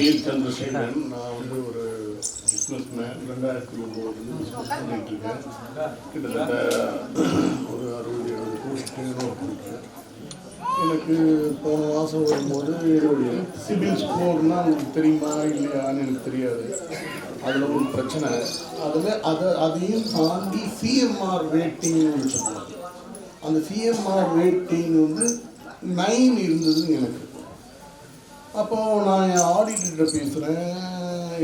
பேர் சந்திரசேகரன் நான் வந்து ஒரு பிஸ்னஸ் மேன் ரெண்டாயிரத்தி ஒம்போதுலேருந்து பிஸ்னஸ் பண்ணிட்டு இருக்கேன். கிட்டத்தட்ட ஒரு அறுபது எழுபது கோடிக்கு ஒர்க் பண்ணுறேன் எனக்கு போன மாதம் வரும்போது என்னுடைய சிபில் ஸ்கோர்னால் உங்களுக்கு தெரியுமா இல்லையான்னு எனக்கு தெரியாது. அதில் ஒரு பிரச்சனை. அதில் அதை அதையும் தாண்டி சிஎம்ஆர் ரேட்டிங்னு சொன்னாங்க அந்த சிஎம்ஆர் ரேட்டிங் வந்து நைன் இருந்ததுன்னு எனக்கு. அப்போ நான் என் ஆடிட்டர்கிட்ட பேசுகிறேன்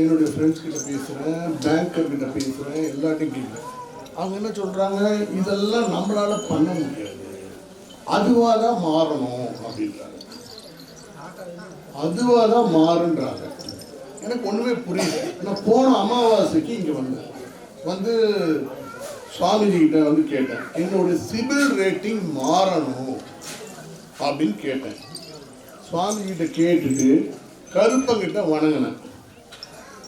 என்னுடைய ஃப்ரெண்ட்ஸ் கிட்ட பேசுகிறேன் பேங்கர் கிட்ட பேசுகிறேன் எல்லாத்தையும் கேட்குறேன். அவங்க என்ன சொல்கிறாங்க இதெல்லாம் நம்மளால் பண்ண முடியாது. அதுவாக தான் மாறணும் அப்படின்றாங்க. அதுவாக தான் மாறுன்றாங்க. எனக்கு ஒன்றுமே புரியல. நான் போன அமாவாசைக்கு இங்கே வந்தேன். வந்து சுவாமிஜி கிட்ட வந்து கேட்டேன். என்னுடைய சிபில் ரேட்டிங் மாறணும் அப்படின்னு கேட்டேன். சுவாமி கிட்ட கேட்டுட்டு கருப்பங்கிட்ட வணங்கினேன்.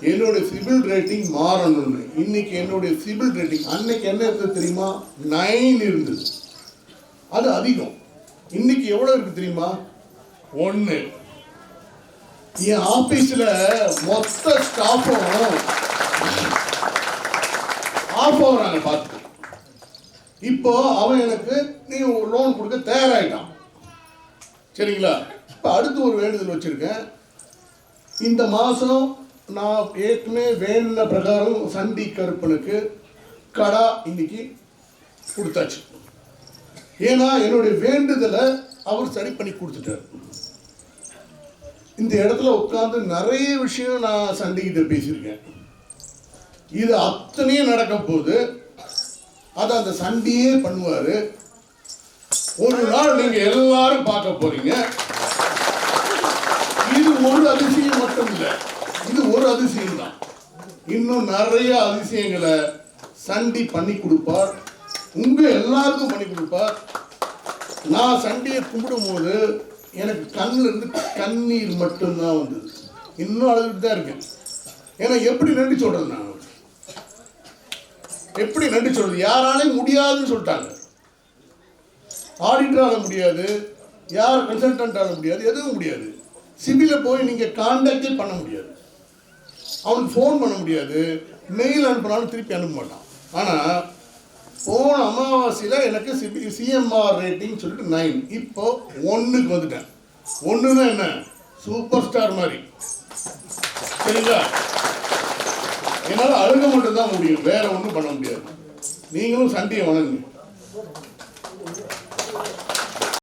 என்னுடைய சிபில் ரேட்டிங் மாறணும்னு. இன்னைக்கு என்னுடைய சிபில் ரேட்டிங் அன்னைக்கு என்ன இருந்தது தெரியுமா? நைன் இருந்தது. அது அதிகம். இன்னைக்கு எவ்வளோ இருக்கு தெரியுமா? ஒன்று என் ஆஃபீஸில் மொத்த ஸ்டாஃபும் ஆஃப் ஆகுறாங்க பார்த்து. இப்போ அவன் எனக்கு நீ லோன் கொடுக்க தயாராகிட்டான் சரிங்களா? இப்போ அடுத்து ஒரு வேண்டுதல் வச்சுருக்கேன். இந்த மாதம் நான் ஏற்கனவே வேண்டின பிரகாரம் சண்டி கருப்பனுக்கு கடா இன்னைக்கு கொடுத்தாச்சு. ஏன்னா என்னுடைய வேண்டுதலை அவர் சரி பண்ணி கொடுத்துட்டார். இந்த இடத்துல உட்காந்து நிறைய விஷயம் நான் சண்டிகிட்ட பேசியிருக்கேன். இது அத்தனையும் நடக்க போது அதை அந்த சண்டியே பண்ணுவார். ஒரு நாள் நீங்கள் எல்லாரும் பார்க்க போகிறீங்க ஒரு அதிசயம் மட்டும் இல்லை இது ஒரு அதிசயம் தான். இன்னும் நிறைய அதிசயங்களை சண்டி பண்ணி கொடுப்பார். உங்க எல்லாருக்கும் பண்ணி கொடுப்பார். நான் சண்டியை கும்பிடும்போது எனக்கு கண்ணில் இருந்து கண்ணீர் மட்டும்தான் வந்தது. இன்னும் அழுதுட்டு தான் இருக்கேன். ஏன்னா எப்படி நன்றி சொல்றது நான் எப்படி நன்றி சொல்றது? யாராலையும் முடியாதுன்னு சொல்லிட்டாங்க. ஆடிட்டரால முடியாது. யார் கன்சல்டன்டால முடியாது? எதுவும் முடியாது. சிபில போய் நீங்க கான்டாக்டே பண்ண முடியாது. அவனுக்கு ஃபோன் பண்ண முடியாது. மெயில் அனுப்பினாலும் திருப்பி அனுப்ப மாட்டான். ஆனால் போன அமாவாசையில் எனக்கு சிபி சிஎம்ஆர் ரேட்டிங் சொல்லிட்டு நைன் இப்போ ஒன்றுக்கு வந்துட்டேன். ஒன்றுனா என்ன? சூப்பர் ஸ்டார் மாதிரி. சரிங்களா? என்னால் அழுக மட்டும் தான் முடியும். வேற ஒன்றும் பண்ண முடியாது. நீங்களும் சண்டையை வணங்குங்க.